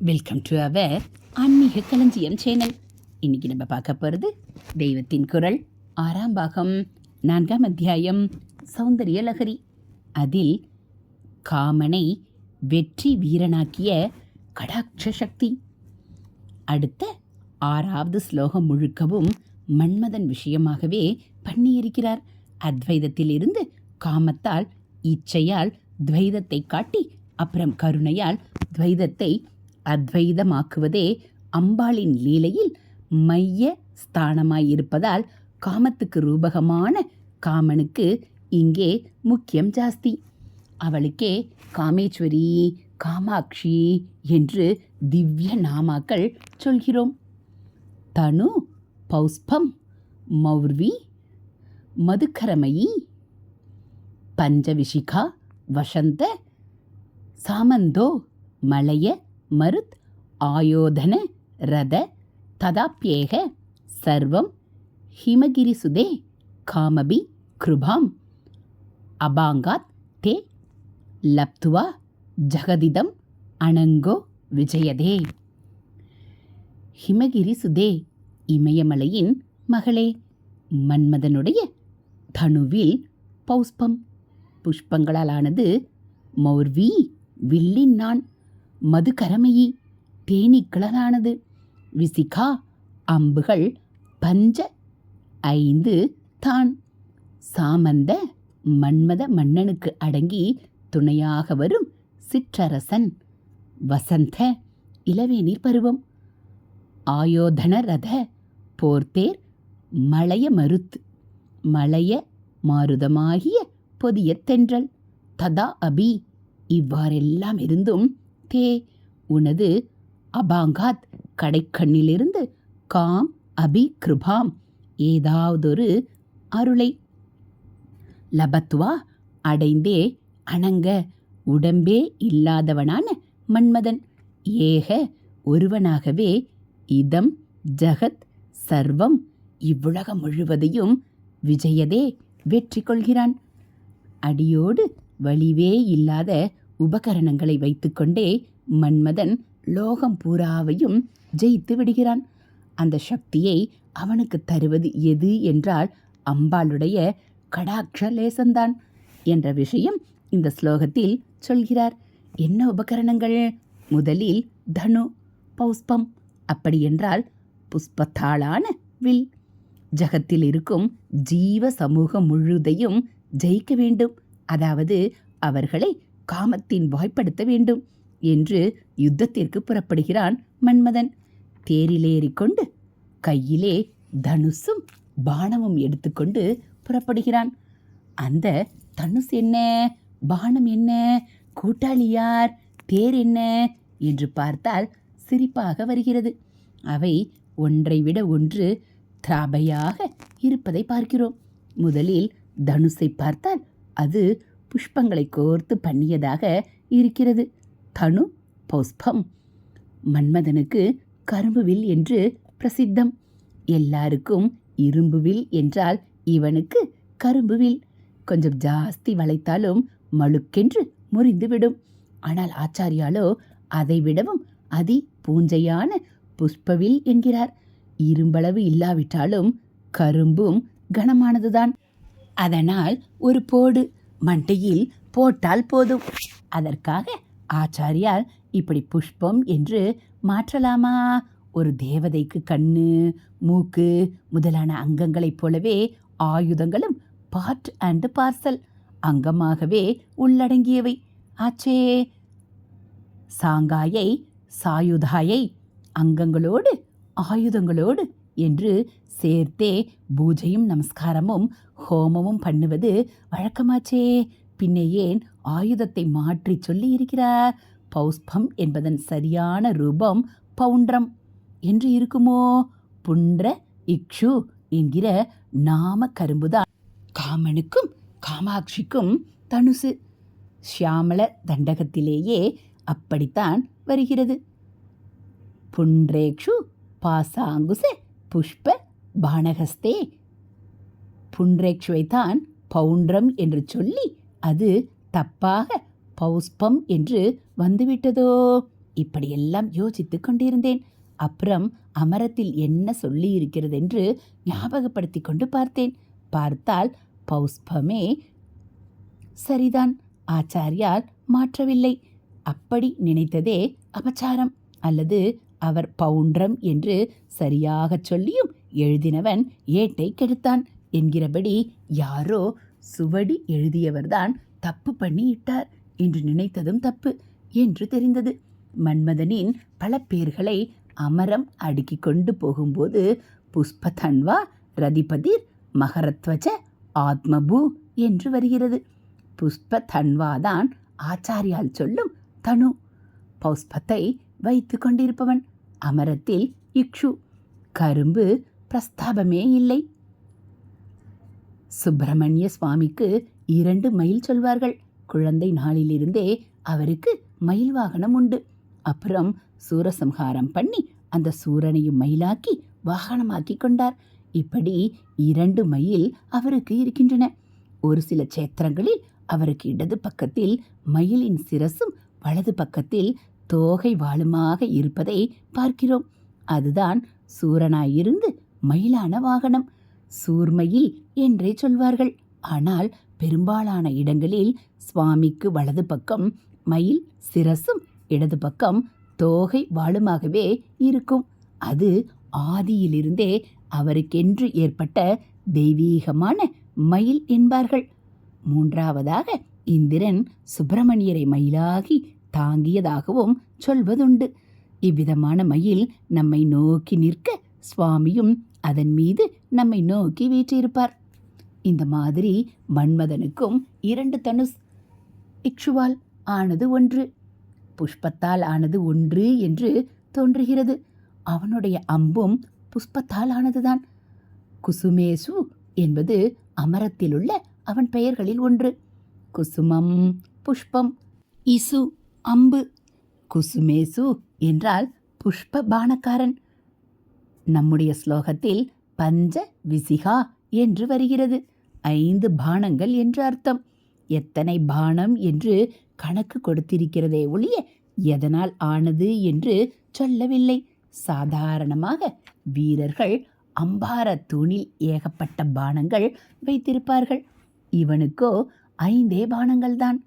Welcome to our ஆன்மீக களஞ்சியம் channel இன்றைக்கி நம்ம பார்க்க போகிறது தெய்வத்தின் குரல் ஆறாம் பாகம் நான்காம் அத்தியாயம் சௌந்தரிய லகரி அதில் காமனை வெற்றி வீரனாக்கிய கடாட்ச சக்தி. அடுத்த ஆறாவது ஸ்லோகம் முழுக்கவும் மன்மதன் விஷயமாகவே பண்ணியிருக்கிறார். அத்வைதத்திலிருந்து காமத்தால் இச்சையால் துவைதத்தை காட்டி அப்புறம் கருணையால் துவைதத்தை அத்வைதமாக்குவதே அம்பாளின் லீலையில் மைய ஸ்தானமாயிருப்பதால் காமத்துக்கு ரூபகமான காமனுக்கு இங்கே முக்கியம் ஜாஸ்தி. அவளுக்கே காமேஸ்வரி காமாட்சி என்று திவ்ய நாமாக்கள் சொல்கிறோம். தனு பௌஸ்பம் மௌர்வி மதுக்கரமயி பஞ்சவிஷிகா வசந்த சாமந்தோ மலைய மருத் ஆயோதன ரத ததாப்யேக சர்வம் ஹிமகிரிசுதே காமபி கிருபாம் அபாங்காத் தே லப்துவா ஜகதிதம் அனங்கோ விஜயதே. ஹிமகிரி சுதே இமயமலையின் மகளே மன்மதனுடைய தனுவில் பௌஸ்பம். புஷ்பங்களாலானது மௌர்வி வில்லின் நான். மதுகரமயி தேனீக்களாலானது விசிகா அம்புகள் பஞ்ச ஐந்து தான். சாமந்த மன்மத மன்னனுக்கு அடங்கி துணையாக வரும் சிற்றரசன் வசந்த இளவேநீர் பருவம். ஆயோதன ரத போர்த்தேர் மலைய மருத்து மலைய மாருதமாகிய பொதிய தென்றல். ததா அபி இவ்வாறெல்லாம் இருந்தும் தே உனது அபாங்காத் கடைக்கண்ணிலிருந்து காம் அபி கிருபாம். ஏதாவதொரு அருளை. லபத்வா அடைந்தே அணங்க. உடம்பே இல்லாதவனான மன்மதன். ஏக ஒருவனாகவே இதம் ஜகத் சர்வம். இவ்வுலகம் முழுவதையும் விஜயதே வெற்றி கொள்கிறான் அடியோடு வலிவே இல்லாத உபகரணங்களை வைத்துக்கொண்டே மன்மதன் லோகம் பூராவையும் ஜெயித்து விடுகிறான். அந்த சக்தியை அவனுக்கு தருவது எது என்றால் அம்பாளுடைய கடாட்ச லேசந்தான் என்ற விஷயம் இந்த ஸ்லோகத்தில் சொல்கிறார். என்ன உபகரணங்கள்? முதலில் தனு பௌஸ்பம் அப்படியென்றால் புஷ்பத்தாளான வில். ஜகத்தில் இருக்கும் ஜீவ சமூகம் முழுதையும் ஜெயிக்க வேண்டும். அதாவது அவர்களை காமத்தின் வாய்ப்படுத்த வேண்டும் என்று யுத்தத்திற்கு புறப்படுகிறான் மன்மதன். தேரிலேறிக்கொண்டு கையிலே தனுசும் பானமும் எடுத்துக்கொண்டு புறப்படுகிறான். அந்த தனுஷ் என்ன? பானம் என்ன? கூட்டாளி யார்? தேர் என்ன? என்று பார்த்தால் சிரிப்பாக வருகிறது. அவை ஒன்றை விட ஒன்று திராபையாக இருப்பதை பார்க்கிறோம். முதலில் தனுஷை பார்த்தால் அது புஷ்பங்களை கோர்த்து பண்ணியதாக இருக்கிறது. தனு பௌஸ்பம். மன்மதனுக்கு கரும்புவில் என்று பிரசித்தம். எல்லாருக்கும் இரும்புவில் என்றால் இவனுக்கு கரும்புவில் கொஞ்சம் ஜாஸ்தி வளைத்தாலும் மழுக்கென்று முறிந்துவிடும் ஆனால் ஆச்சாரியாலோ அதை விடவும் அதி பூஞ்சையான புஷ்பவில் என்கிறார். இரும்பளவு இல்லாவிட்டாலும் கரும்பும் கனமானதுதான். அதனால் ஒரு போடு. மண்டையில் போட்டால் போதும். அதற்காக ஆச்சாரியால் இப்படி புஷ்பம் என்று மாற்றலாமா? ஒரு தேவதைக்கு கண்ணு மூக்கு முதலான அங்கங்களைப் போலவே ஆயுதங்களும் பார்ட் அண்ட் பார்சல் அங்கமாகவே உள்ளடங்கியவை. ஆச்சே! சாங்காயை சாயுதாயை அங்கங்களோடு ஆயுதங்களோடு என்று சேர்த்தே பூஜையும் நமஸ்காரமும் ஹோமமும் பண்ணுவது வழக்கமாச்சே. பின்னே ஏன் ஆயுதத்தை மாற்றி சொல்லி இருக்கிறார் பௌஸ்பம் என்பதன் சரியான ரூபம் பவுண்ட்ரம் என்று இருக்குமோ? புன்ற இக்ஷு என்கிற நாம கரும்புதான். காமனுக்கும் காமாட்சிக்கும் தனுசு. ஷியாமல தண்டகத்திலேயே அப்படித்தான் வருகிறது. புன்றேக்ஷு பாசாங்குசே புஷ்ப பானகஸ்தே புன்றேக்ஷுவைத்தான் பவுண்ட்ரம் என்று சொல்லி அது தப்பாக பௌஸ்பம் என்று வந்துவிட்டதோ? இப்படியெல்லாம் யோசித்துக் கொண்டிருந்தேன். அப்புறம் அமரத்தில் என்ன சொல்லி இருக்கிறதென்று ஞாபகப்படுத்தி கொண்டு பார்த்தேன். பார்த்தால் பௌஸ்பமே சரிதான் ஆச்சாரியால் மாற்றவில்லை. அப்படி நினைத்ததே அபச்சாரம் அல்லது அவர் பவுண்ட்ரம் என்று சரியாகச் சொல்லியும் எழுதினவன் ஏட்டை கெடுத்தான் என்கிறபடி யாரோ சுவடி எழுதியவர்தான் தப்பு பண்ணியிட்டார் என்று நினைத்ததும் தப்பு என்று தெரிந்தது. மன்மதனின் பல பேர்களை அமரம் அடுக்கி கொண்டு போகும்போது புஷ்பதன்வா ரதிபதிர் மகரத்வஜ ஆத்மபூ என்று வருகிறது. புஷ்பதன்வாதான் ஆச்சாரியால் சொல்லும் தனு. பௌஸ்பத்தை வைத்து கொண்டிருப்பவன். அமரத்தில் இக்ஷு. கரும்பு பிரஸ்தாபமே இல்லை. சுப்பிரமணிய சுவாமிக்கு இரண்டு மைல் சொல்வார்கள். குழந்தை நாளிலிருந்தே அவருக்கு மயில் வாகனம் உண்டு. அப்புறம் சூரசம்ஹாரம் பண்ணி அந்த சூரனையும் மயிலாக்கி வாகனமாக்கி கொண்டார். இப்படி இரண்டு மயில் அவருக்கு இருக்கின்றன. ஒரு சில சேத்திரங்களில் அவருக்கு இடது பக்கத்தில் மயிலின் சிரசும் வலது பக்கத்தில் தோகை வாளுமாக இருப்பதை பார்க்கிறோம். அதுதான் சூரனாயிருந்து மயிலான வாகனம். சூர்மயில் என்றே சொல்வார்கள். ஆனால் பெரும்பாலான இடங்களில் சுவாமிக்கு வலது பக்கம் மயில் சிரசும் இடது பக்கம் தோகை வாளுமாகவே இருக்கும். அது ஆதியிலிருந்தே அவருக்கென்று ஏற்பட்ட தெய்வீகமான மயில் என்பார்கள். மூன்றாவதாக இந்திரன் சுப்பிரமணியரை மயிலாகி தாங்கியதாகவும் சொல்வதுண்டு. இவ்விதமான மயில் நம்மை நோக்கி நிற்க சுவாமியும் அதன் மீது நம்மை நோக்கி வீற்றிருப்பார். இந்த மாதிரி மன்மதனுக்கும் இரண்டு தனுஷ் இக்ஷுவால் ஆனது ஒன்று. புஷ்பத்தால் ஆனது ஒன்று என்று தோன்றுகிறது. அவனுடைய அம்பும் புஷ்பத்தால் ஆனதுதான். குசுமேசு என்பது அமரத்திலுள்ள அவன் பெயர்களில் ஒன்று. குசுமம் புஷ்பம் இசு அம்பு குசுமேசு என்றால் புஷ்ப பானக்காரன் நம்முடைய ஸ்லோகத்தில் பஞ்ச விசிகா என்று வருகிறது. ஐந்து பானங்கள் என்று அர்த்தம். எத்தனை பானம் என்று கணக்கு கொடுத்திருக்கிறதே ஒழிய எதனால் ஆனது என்று சொல்லவில்லை. சாதாரணமாக வீரர்கள் அம்பார தூணில் ஏகப்பட்ட பானங்கள் வைத்திருப்பார்கள். இவனுக்கோ ஐந்தே பானங்கள்தான்.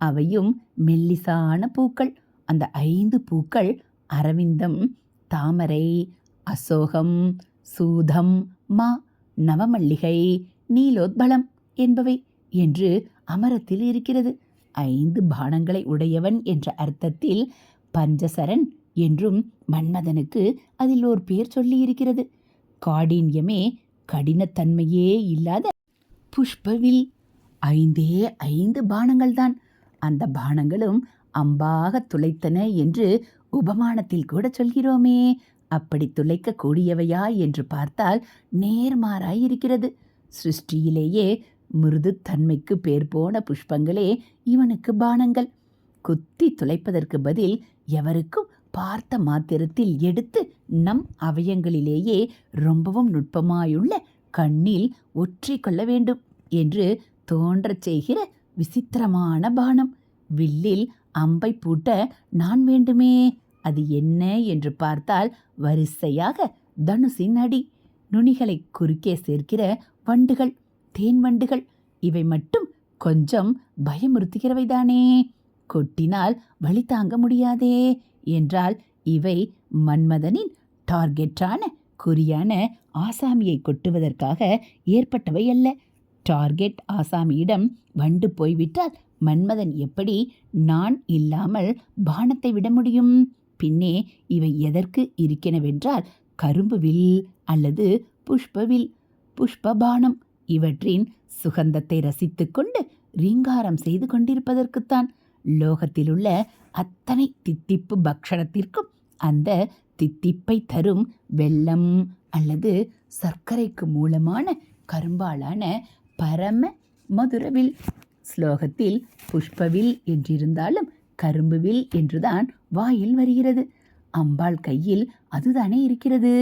அவையும் மெல்லிசான பூக்கள். அந்த ஐந்து பூக்கள் அரவிந்தம் தாமரை அசோகம் சூதம் மா நவமல்லிகை நீலோத்பலம் என்பவை என்று அமரத்தில் இருக்கிறது. ஐந்து பானங்களை உடையவன் என்ற அர்த்தத்தில் பஞ்சசரன் என்றும் மன்மதனுக்கு அதில் ஒரு பேர் சொல்லியிருக்கிறது. காடின்யமே கடினத்தன்மையே இல்லாத புஷ்பவில் ஐந்தே ஐந்து பானங்கள்தான். அந்த பானங்களும் அம்பாக துளைத்தன என்று உபமானத்தில் கூட சொல்கிறோமே. அப்படி துளைக்க கூடியவையா என்று பார்த்தால் நேர்மாறாய் இருக்கிறது சிருஷ்டியிலேயே மிருதுத்தன்மைக்கு பேர் போன புஷ்பங்களே இவனுக்கு பானங்கள். குத்தி துளைப்பதற்கு பதில் எவருக்கும் பார்த்த மாத்திரத்தில் எடுத்து நம் அவயங்களிலேயே ரொம்பவும் நுட்பமாயுள்ள கண்ணில் ஒற்றிக்கொள்ள வேண்டும் என்று தோன்றச் செய்கிற விசித்திரமான பானம். வில்லில் அம்பை பூட்ட நான் வேண்டுமே. அது என்ன என்று பார்த்தால் வரிசையாக தனுசின் அடி. நுனிகளை குறுக்கே சேர்க்கிற வண்டுகள் தேன் வண்டுகள் இவை மட்டும் கொஞ்சம் பயமுறுத்துகிறவைதானே. கொட்டினால் வழி தாங்க முடியாதே என்றால் இவை மன்மதனின் டார்கெட்டான குறியான ஆசாமியை கொட்டுவதற்காக ஏற்பட்டவை அல்ல. டார்கெட் ஆசாமியிடம் வண்டு போய்விட்டால் மன்மதன் எப்படி நான் இல்லாமல் பானத்தை விட முடியும்? பின்னே இவை எதற்கு இருக்கனவென்றால் கரும்பு வில் அல்லது புஷ்பவில் புஷ்பபானம் இவற்றின் சுகந்தத்தை ரசித்துக்கொண்டு ரீங்காரம் செய்து கொண்டிருப்பதற்குத்தான். லோகத்திலுள்ள அத்தனை தித்திப்பு பக்ஷணத்திற்கும் அந்த தித்திப்பை தரும் வெள்ளம் அல்லது சர்க்கரைக்கு மூலமான கரும்பாலான பரம மதுரவில். ஸ்லோகத்தில் புஷ்பவில் என்றிருந்தாலும் கரும்புவில் என்றுதான் வாயில் வருகிறது. அம்பாள் கையில் அதுதானே இருக்கிறது.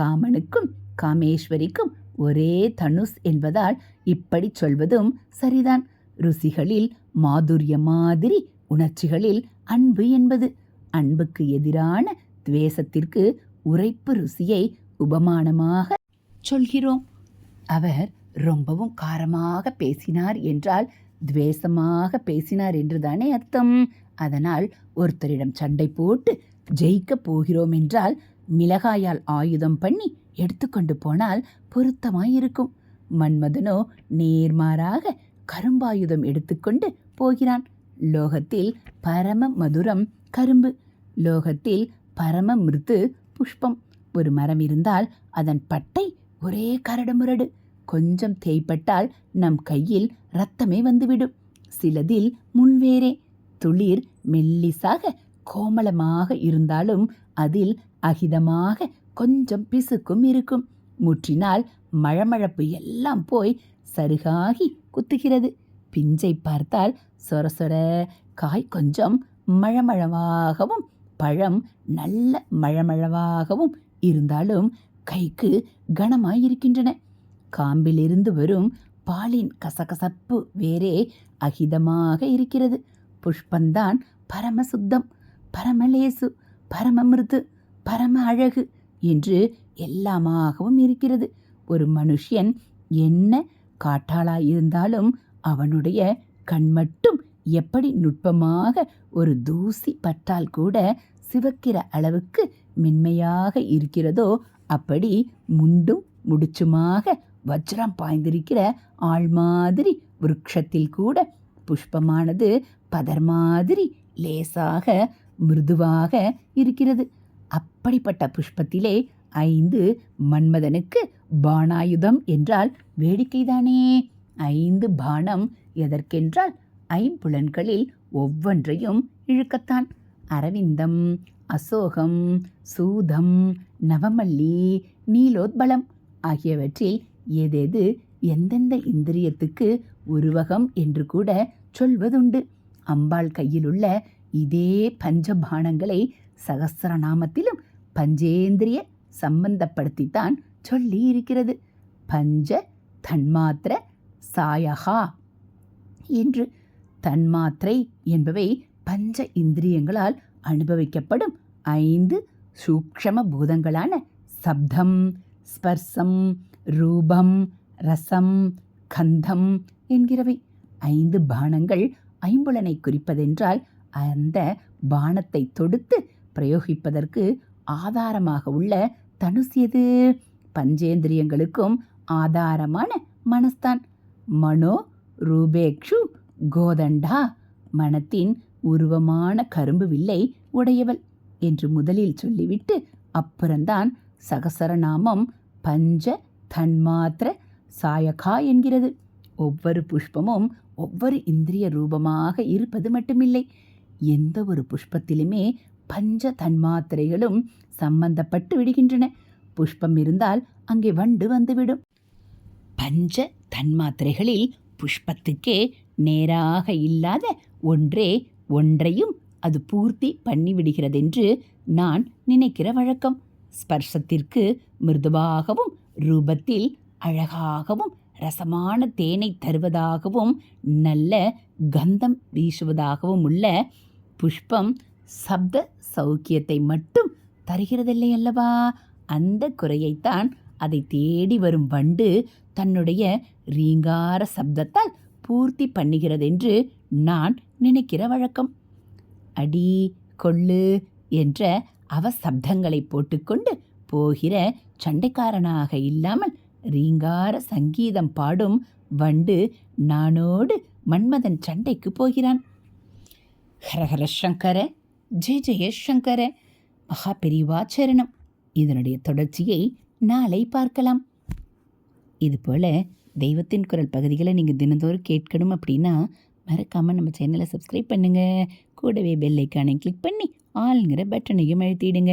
காமனுக்கும் காமேஸ்வரிக்கும் ஒரே தனுஷ் என்பதால் இப்படி சொல்வதும் சரிதான். ருசிகளில் மாதுரிய மாதிரி உணர்ச்சிகளில் அன்பு என்பது. அன்புக்கு எதிரான துவேஷத்திற்கு உரைப்பு ருசியை உபமானமாக சொல்கிறோம். அவர் ரொம்பவும் காரமாக பேசினார் என்றால் துவேஷமாக பேசினார் என்றுதானே அர்த்தம். அதனால் ஒருத்தரிடம் சண்டை போட்டு ஜெயிக்கப் போகிறோம் என்றால் மிளகாயால் ஆயுதம் பண்ணி எடுத்துக்கொண்டு போனால் பொருத்தமாயிருக்கும். மன்மதனோ நேர்மாறாக கரும்பாயுதம் எடுத்துக்கொண்டு போகிறான். லோகத்தில் பரம மதுரம் கரும்பு லோகத்தில் பரம மிருது புஷ்பம். ஒரு மரம் இருந்தால் அதன் பட்டை ஒரே கரடுமுரடு. கொஞ்சம் தேய்ப்பட்டால் நம் கையில் ரத்தமே வந்துவிடும். சிலதில் முன்வேறே துளிர் மெல்லிசாக கோமளமாக இருந்தாலும் அதில் அகிதமாக கொஞ்சம் பிசுக்கும் இருக்கும். முற்றினால் மழமழப்பு எல்லாம் போய் சருகாகி குத்துகிறது. பிஞ்சை பார்த்தால் சொர சொர காய் கொஞ்சம் மழமழவாகவும் பழம் நல்ல மழமழவாகவும் இருந்தாலும் கைக்கு கனமாயிருக்கின்றன. காம்பிலிருந்து வரும் பாலின் கசகசப்பு வேறே அகிதமாக இருக்கிறது. புஷ்பந்தான் பரமசுத்தம் பரமலேசு பரமமிருது பரம அழகு என்று எல்லாமாகவும் இருக்கிறது. ஒரு மனுஷன் என்ன காட்டாளாயிருந்தாலும் அவனுடைய கண் மட்டும் எப்படி நுட்பமாக ஒரு தூசி பட்டால் கூட சிவக்கிற அளவுக்கு மென்மையாக இருக்கிறதோ அப்படி முண்டும் முடிச்சுமாக வஜ்ரம் பாய்ந்திருக்கிற ஆள் மாதிரி விருட்சத்தில் கூட புஷ்பமானது பதர் மாதிரி லேசாக மிருதுவாக இருக்கிறது. அப்படிப்பட்ட புஷ்பத்திலே ஐந்து மன்மதனுக்கு பானாயுதம் என்றால் வேடிக்கைதானே? ஐந்து பானம் எதற்கென்றால் ஐம்புலன்களில் ஒவ்வொன்றையும் இழுக்கத்தான். அரவிந்தம் அசோகம் சூதம் நவமல்லி நீலோத்பலம் ஆகியவற்றில் ஏதேது எந்தெந்த இந்திரியத்துக்கு உருவகம் என்று கூட சொல்வதுண்டு. அம்பாள் கையிலுள்ள இதே பஞ்சபானங்களை சகசிரநாமத்திலும் பஞ்சேந்திரிய சம்பந்தப்படுத்தித்தான் சொல்லி இருக்கிறது பஞ்ச தன்மாத்திர சாயகா என்று. தன்மாத்திரை என்பவை பஞ்ச இந்திரியங்களால் அனுபவிக்கப்படும் ஐந்து சூக்ஷம பூதங்களான சப்தம் ஸ்பர்சம் ரூபம் ரசம் கந்தம் என்கிறவை. ஐந்து பானங்கள் ஐம்புலனை குறிப்பதென்றால் அந்த பானத்தை தொடுத்து பிரயோகிப்பதற்கு ஆதாரமாக உள்ள தனுசு எது? பஞ்சேந்திரியங்களுக்கும் ஆதாரமான மனஸ்தான். மனோ ரூபேக்ஷு கோதண்டா மனத்தின் உருவமான கரும்பு வில்லை உடையவள் என்று முதலில் சொல்லிவிட்டு அப்புறம்தான் சகசரநாமம் பஞ்ச தன்மாத்திர சாயகா என்கிறது. ஒவ்வொரு புஷ்பமும் ஒவ்வொரு இந்திரிய ரூபமாக இருப்பது மட்டுமில்லை. எந்த ஒரு புஷ்பத்திலுமே பஞ்ச தன்மாத்திரைகளும் சம்பந்தப்பட்டு விடுகின்றன. புஷ்பம் இருந்தால் அங்கே வண்டு வந்துவிடும். பஞ்ச தன்மாத்திரைகளில் புஷ்பத்துக்கே நேராக இல்லாத ஒன்றே ஒன்றையும் அது பூர்த்தி பண்ணிவிடுகிறதென்று நான் நினைக்கிற வழக்கம். ஸ்பர்சத்திற்கு மிருதுவாகவும் ரூபத்தில் அழகாகவும் ரசமான தேனை தருவதாகவும் நல்ல கந்தம் வீசுவதாகவும் உள்ள புஷ்பம் சப்த சௌக்கியத்தை மட்டும் தருகிறதில்லை அல்லவா? அந்த குறையைத்தான் அதை தேடி வரும் வண்டு தன்னுடைய ரீங்கார சப்தத்தால் பூர்த்தி பண்ணுகிறதென்று நான் நினைக்கிற வழக்கம். அடி கொள்ளு என்ற அவ சப்தங்களை போட்டுக்கொண்டு போகிற சண்டைக்காரனாக இல்லாமல் ரீங்கார சங்கீதம் பாடும் வண்டு நானோடு மன்மதன் சண்டைக்கு போகிறான். ஹரஹர சங்கர ஜெய ஜெய சங்கர மகா பெரிவாச்சரணம் இதனுடைய தொடர்ச்சியை நாளை பார்க்கலாம். இதுபோல் தெய்வத்தின் குரல் பகுதிகளை நீங்கள் தினந்தோறும் கேட்கணும் அப்படின்னா மறக்காமல் நம்ம சேனலை சப்ஸ்கிரைப் பண்ணுங்கள் கூடவே பெல் ஐக்கானை கிளிக் பண்ணி ஆளுங்கிற பட்டனையும் அழுத்திடுங்க.